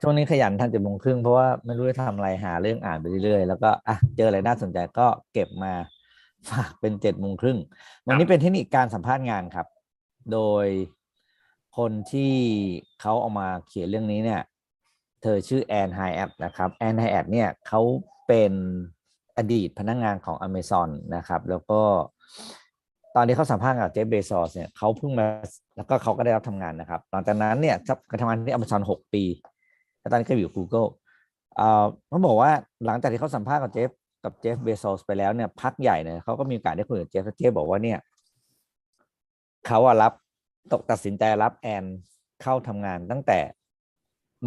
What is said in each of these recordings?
ช่วงนี้ขยันทำเจ็ดโมงครึ่งเพราะว่าไม่รู้จะทำอะไรหาเรื่องอ่านไปเรื่อยๆแล้วก็อะเจออะไรน่าสนใจก็เก็บมาฝากเป็นเจ็ดโมงครึ่งวันนี้เป็นเทคนิคการสัมภาษณ์งานครับ โดยคนที่เขาเอามาเขียนเรื่องนี้เนี่ย เธอชื่อแอนไฮแอดนะครับแอนไฮแอดเนี่ยเขาเป็นอดีตพนักงานของ Amazon นะครับ แล้วก็ตอนที่เขาสัมภาษณ์กับเจฟเบซอสเนี่ยเขาเพิ่งมาแล้วก็เขาก็ได้รับทำงานนะครับหลังจากนั้นเนี่ยกาทำงานที่ Amazon หก ปีแล้วตอนนี้ก็อยู่ Google เอ่อเขาบอกว่าหลังจากที่เขาสัมภาษณ์กับเจฟกับเจฟเบซอสไปแล้วเนี่ยพักใหญ่เนี่ยเขาก็มีโอกาสได้คุยกับเจฟแล้วเจฟบอกว่าเนี่ยเขาอะรับตกตัดสินใจรับแอนเข้าทำงานตั้งแต่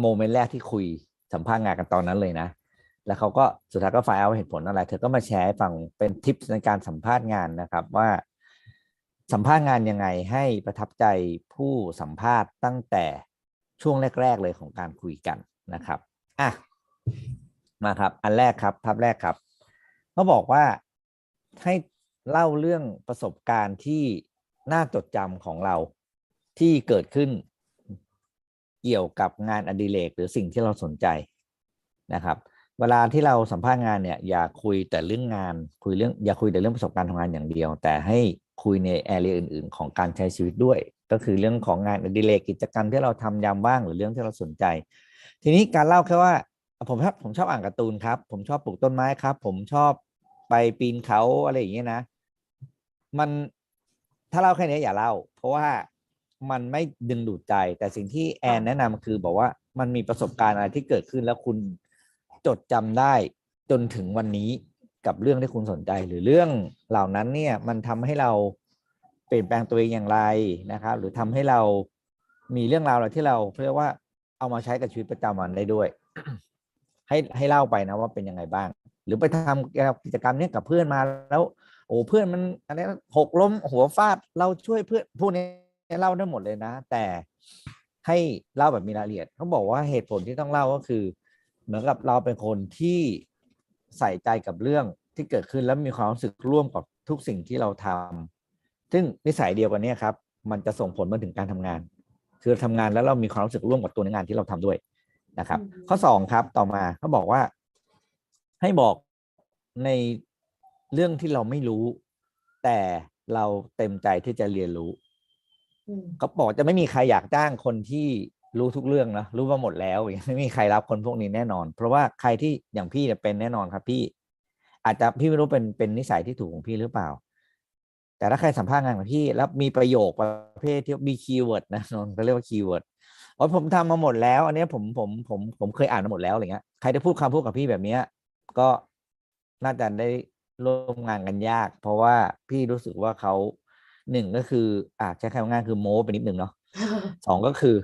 โมเมนต์แรกที่คุยสัมภาษณ์งานกันตอนนั้นเลยนะ แล้วเขาก็สุดท้ายก็ไฟล์เอาเหตุผลอะไร เธอก็มาแชร์ให้ฟังเป็นทิปในการสัมภาษณ์งานนะครับว่า สัมภาษณ์งานยังไงให้ประทับใจผู้สัมภาษณ์ตั้งแต่ ช่วงแรก ๆ เลยของการคุยกันนะครับอะมาครับ อันแรกครับภาพแรกครับเขาบอกว่าให้เล่าเรื่องประสบการณ์ที่น่าจดจำของเราที่เกิดขึ้นเกี่ยวกับงานอดิเรกหรือสิ่งที่เราสนใจนะครับ เวลาที่เราสัมภาษณ์งานเนี่ย อย่าคุยแต่เรื่องงานคุยเรื่องอย่าคุยแต่เรื่องประสบการณ์ทำงานอย่างเดียว แต่ให้คุยในแอเรียอื่น ๆ ของการใช้ชีวิตด้วย ก็คือเรื่องของงานอดิเรกกิจกรรมที่เราทำยามว่างหรือเรื่องที่เราสนใจ ทีนี้การเล่าแค่ว่าผมชอบผมชอบอ่านการ์ตูนครับ ผมชอบปลูกต้นไม้ครับ ผมชอบไปปีนเขาอะไรอย่างเงี้ยนะ มันถ้าเล่าแค่นี้อย่าเล่า เพราะว่ามันไม่ดึงดูดใจ แต่สิ่งที่แอนแนะนำคือบอกว่ามันมีประสบการณ์อะไรที่เกิดขึ้นแล้วคุณจดจำได้จนถึงวันนี้กับเรื่องที่คุณสนใจหรือเรื่องเหล่านั้นเนี่ยมันทำให้เรา เปลี่ยนแปลงตัวเองอย่างไรนะครับ หรือทำให้เรามีเรื่องราวอะไรที่เราเรียกว่าเอามาใช้กับชีวิตประจำวันได้ด้วย ให้ให้เล่าไปนะว่าเป็นยังไงบ้าง หรือไปทำกิจกรรมเนี้ยกับเพื่อนมาแล้ว โอ้เพื่อนมันอะไรหกล้มหัวฟาดเราช่วยเพื่อนพวกนี้เล่าได้หมดเลยนะ แต่ให้เล่าแบบมีรายละเอียดเขาบอกว่าเหตุผลที่ต้องเล่าก็คือ เหมือนกับเราเป็นคนที่ใส่ใจกับเรื่องที่เกิดขึ้นแล้วมีความรู้สึกร่วมกับทุกสิ่งที่เราทำ ซึ่งนิสัยเดียวกันเนี้ครับ มันจะส่งผลมาถึงการทำงาน คือทำงานแล้วเรามีความรู้สึกร่วมกับตัวในงานที่เราทำด้วยนะครับ ข้อสองครับต่อมาเขาบอกว่า ให้บอกในเรื่องที่เราไม่รู้ แต่เราเต็มใจที่จะเรียนรู้เขาบอกจะไม่มีใครอยากจ้างคนที่รู้ทุกเรื่องนะรู้มาหมดแล้วไม่มีใครรับคนพวกนี้แน่นอน เพราะว่าใครที่อย่างพี่เนี่ยเป็นแน่นอนครับ พี่ อาจจะพี่ไม่รู้เป็นเป็นนิสัยที่ถูกของพี่หรือเปล่า แต่ถ้าใครสัมภาษณ์งานของพี่แล้วมีประโยคประเภทที่มีคีย์เวิร์ดนะนนเขาเรียกว่าคีย์เวิร์ดอ๋อผมทำมาหมดแล้ว อันนี้ผมผมผมผมเคยอ่านมาหมดแล้วอะไรเงี้ยใครได้พูดคำพูดกับพี่แบบเนี้ยก็น่าจะได้ร่วมงานกันยาก เพราะว่าพี่รู้สึกว่าเขาหนึ่งก็คืออาจใช้คำง่ายคือโม้ไปนิดหนึ่งเนาะสองก็คือ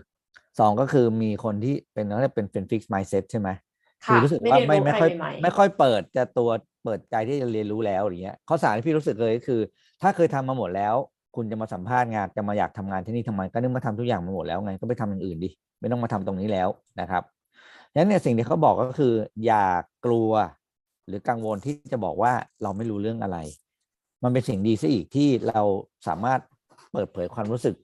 สองก็คือมีคนที่เป็นเขาเรียกเป็นเป็นฟิกซ์ไมซ์เซ็ตใช่ไหมคือรู้สึกว่าไม่ไม่ค่อยไม่ค่อยเปิดจะตัว เปิดใจที่จะเรียนรู้แล้วอย่างเงี้ยข้อสามที่พี่รู้สึกเลยก็คือ ถ้าเคยทำมาหมดแล้ว คุณจะมาสัมภาษณ์งานจะมาอยากทำงานที่นี่ทำไมก็นึกมาทำทุกอย่างมาหมดแล้วไงก็ไปทำอย่างอื่นดิไม่ต้องมาทำตรงนี้แล้วนะครับฉะนั้นเนี่ยสิ่งที่เขาบอกก็คือ อย่ากลัว หรือกังวลที่จะบอกว่าเราไม่รู้เรื่องอะไร มันเป็นสิ่งดีซะอีกที่เราสามารถเปิดเผยความรู้สึก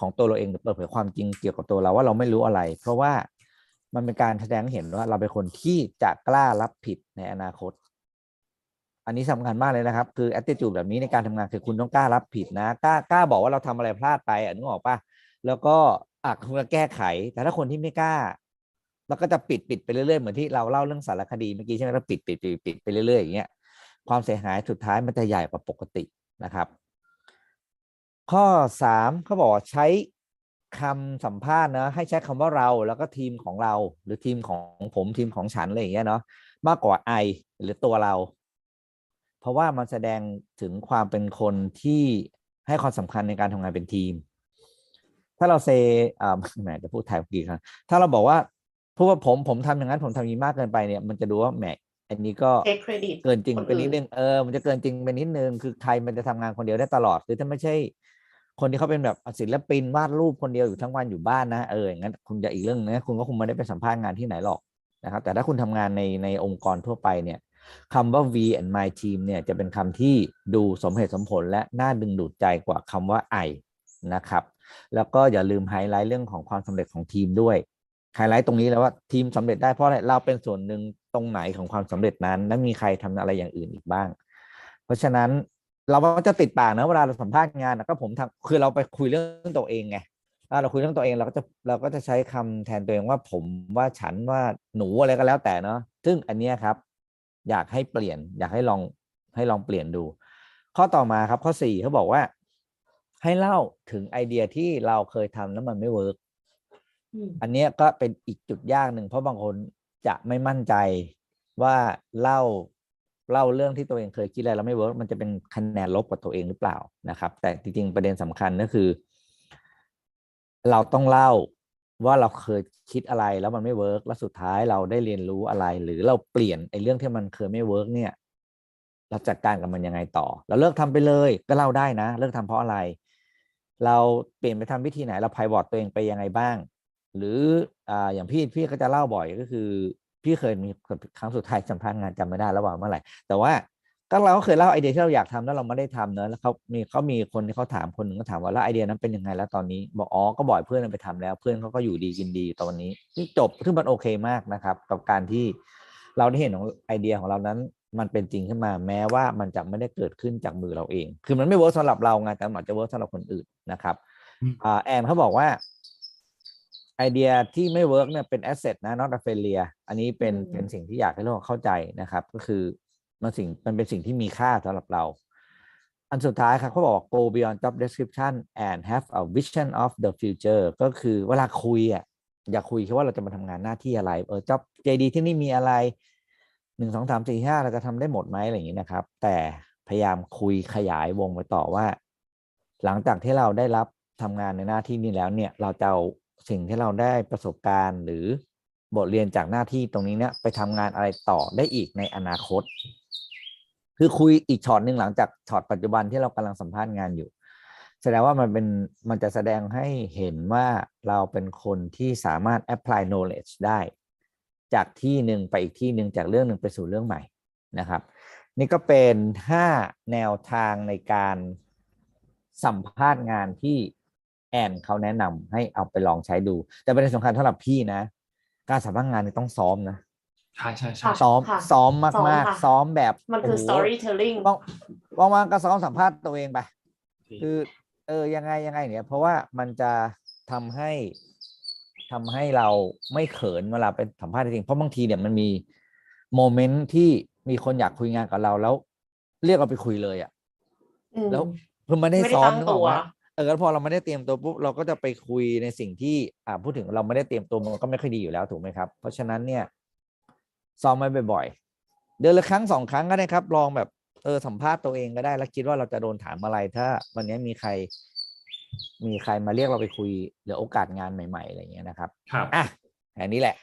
ของตัวเราเองเปิดเผยความจริงเกี่ยวกับตัวเราว่าเราไม่รู้อะไร เพราะว่ามันเป็นการแสดงเห็นว่าเราเป็นคนที่จะกล้ารับผิดในอนาคต อันนี้สำคัญมากเลยนะครับ คือ attitude แบบนี้ในการทำงานคือคุณต้องกล้ารับผิดนะกล้ากล้าบอกว่าเราทำอะไรพลาดไปอะนึกออกปะแล้วก็อะคุณจะแก้ไข แต่ถ้าคนที่ไม่กล้าเราก็จะปิดปิดไปเรื่อยๆเหมือนที่เราเล่าเรื่องสารคดีเมื่อกี้ใช่ไหมเราปิดปิดปิดปิดไปเรื่อยๆอย่างเงี้ยความเสียหายสุดท้ายมันจะใหญ่กว่าปกตินะครับ ข้อสามเขาบอกใช้คำสัมภาษณ์นะให้ใช้คำว่าเราแล้วก็ทีมของเรา หรือทีมของผมทีมของฉันอะไรอย่างเงี้ยเนาะมากกว่าไอหรือตัวเรา เพราะว่ามันแสดงถึงความเป็นคนที่ให้ความสำคัญในการทำงานเป็นทีม ถ้าเราเซอ่าแหมจะพูดไทยกี่ครั้งถ้าเราบอกว่าพูดว่าผมผมทำอย่างนั้นผมทำอย่างนี้มากเกินไปเนี่ย มันจะดูว่าแหมอันนี้ก็เกินจริงไปนิดนึงเออมันจะเกินจริงไปนิดนึงคือใครมันจะทำงานคนเดียวได้ตลอดคือถ้าไม่ใช่ คนที่เขาเป็นแบบศิลปินวาดรูปคนเดียวอยู่ทั้งวันอยู่บ้านนะเอออย่างนั้นคุณจะอีกเรื่องนะคุณก็คงไม่ได้ไปสัมภาษณ์งานที่ไหนหรอกนะครับแต่ถ้าคุณทำงานในในองค์กรทั่วไปเนี่ย คำว่า V and my team เนี่ยจะเป็นคำที่ดูสมเหตุสมผลและน่าดึงดูดใจกว่าคำว่า I นะครับ แล้วก็อย่าลืมไฮไลท์เรื่องของความสำเร็จของทีมด้วยไฮไลท์ตรงนี้แล้วว่าทีมสำเร็จได้เพราะอะไรเราเป็นส่วนหนึ่งตรงไหนของความสำเร็จนั้น และมีใครทำอะไรอย่างอื่นอีกบ้าง เพราะฉะนั้นเราก็จะติดปากนะเวลาเราสัมภาษณ์งานนะก็ผมทำคือเราไปคุยเรื่องตัวเองไงเราคุยเรื่องตัวเองเราก็จะเราก็จะใช้คำแทนตัวเองว่าผมว่าฉันว่าหนูอะไรก็แล้วแต่เนาะซึ่งอันเนี้ยครับ อยากให้เปลี่ยน อยากให้ลองให้ลองเปลี่ยนดู ข้อต่อมาครับข้อสี่เขาบอกว่า ให้เล่าถึงไอเดียที่เราเคยทำแล้วมันไม่เวิร์กอืมอันเนี้ยก็เป็นอีกจุดยากหนึ่งเพราะบางคนจะไม่มั่นใจว่าเล่าเล่าเรื่องที่ตัวเองเคยคิดอะไรแล้วไม่เวิร์กมันจะเป็นคะแนนลบกับตัวเองหรือเปล่านะครับ แต่จริงๆประเด็นสำคัญก็คือ เราต้องเล่า ว่าเราเคยคิดอะไรแล้วมันไม่เวิร์กแล้วสุดท้ายเราได้เรียนรู้อะไร หรือเราเปลี่ยนไอ้เรื่องที่มันเคยไม่เวิร์กเนี่ย เราจัดการกับมันยังไงต่อ เราเลิกทำไปเลยก็เล่าได้นะ เลิกทำเพราะอะไร เราเปลี่ยนไปทำวิธีไหนเราไพายบอร์ดตัวเองไปยังไงบ้าง หรืออ่าอย่างพี่พี่ก็จะเล่าบ่อยก็คือ พี่เคยมีครั้งสุดท้ายสัมภาษณ์งานจำไม่ได้แล้วว่าเมื่อไหร่แต่ว่า ก็เราก็เคยเล่าไอเดียที่เราอยากทำแล้วเราไม่ได้ทำเนอะแล้วเขามีเขามีคนที่เขาถามคนหนึ่งก็ถามว่าแล้วไอเดียนั้นเป็นยังไงแล้วตอนนี้บอกอ๋อก็บ่อยเพื่อนเอาไปทำแล้ว เพื่อนเขาก็อยู่ดีกินดีตอนนี้ที่จบซึ่งมันโอเคมากนะครับ กับการที่เราได้เห็นของไอเดียของเรานั้นมันเป็นจริงขึ้นมา แม้ว่ามันจะไม่ได้เกิดขึ้นจากมือเราเอง คือมันไม่เวิร์กสำหรับเราไงแต่มันอาจจะเวิร์กสำหรับคนอื่นนะครับอืมอ่าแอนเขาบอกว่าไอเดียที่ไม่เวิร์กเนี่ยเป็นแอสเซทนะ not a failure อันนี้เป็นอืมเป็นสิ่งที่อยากให้เราเข้าใจนะครับ ก็คือ มันสิ่งมันเป็นสิ่งที่มีค่าสำหรับเรา อันสุดท้ายครับเขาบอก go beyond job description and have a vision of the future ก็คือเวลาคุยอะอย่าคุยแค่ว่าเราจะมาทำงานหน้าที่อะไรเออ job JD ที่นี่มีอะไรหนึ่งสองสามสี่ห้าเราจะทำได้หมดไหมอะไรอย่างนี้นะครับ แต่พยายามคุยขยายวงไปต่อว่า หลังจากที่เราได้รับทำงานในหน้าที่นี้แล้วเนี่ยเราจะเอาสิ่งที่เราได้ประสบการณ์หรือบทเรียนจากหน้าที่ตรงนี้เนี่ยไปทำงานอะไรต่อได้อีกในอนาคต คือคุยอีกช็อตหนึ่งหลังจากช็อตปัจจุบันที่เรากำลังสัมภาษณ์งานอยู่ แสดงว่ามันเป็นมันจะแสดงให้เห็นว่าเราเป็นคนที่สามารถ apply knowledge ได้ จากที่หนึ่งไปอีกที่หนึ่งจากเรื่องหนึ่งไปสู่เรื่องใหม่นะครับ นี่ก็เป็น 5 แนวทางในการสัมภาษณ์งานที่แอนเขาแนะนำให้เอาไปลองใช้ดู แต่ประเด็นสำคัญสำหรับพี่นะ การสัมภาษณ์งานนี่ต้องซ้อมนะ ใช่ใช่ใช่ค่ะซ้อมค่ะซ้อมซ้อมมากค่ะๆซ้อมแบบมันคือโโห storytelling ว่างว่างๆก็ซ้อมสัมภาษณ์ตัวเองไปจริงคือเออยังไงยังไงเนี่ย เพราะว่ามันจะทำให้ทำให้เราไม่เขินเวลาเป็นสัมภาษณ์จริงๆเพราะบางทีเนี่ยมันมีโมเมนต์ที่มีคนอยากคุยงานกับเราแล้ว เรียกเราไปคุยเลยอะ่ะอืมแล้วคือไม่ได้ไม่ได้ซ้อมตั้งนึกออกตัวว่าเออแล้วพอเราไม่ได้เตรียมตัวปุ๊บเราก็จะไปคุยในสิ่งที่อ่าพูดถึงเราไม่ได้เตรียมตัวมันก็ไม่ค่อยดีอยู่แล้วถูกไหมครับ เพราะฉะนั้นเนี่ย ซ้อมไว้บ่อยๆเดือนละครั้งสองครั้งก็ได้ครับ ลองแบบเออสัมภาษณ์ตัวเองก็ได้ แล้วคิดว่าเราจะโดนถามอะไร ถ้า วันนี้มีใคร มีใครมาเรียกเราไปคุยหรือโอกาสงานใหม่ ๆ อะไรอย่างเงี้ยนะครับ ครับอะแค่นี้แหละ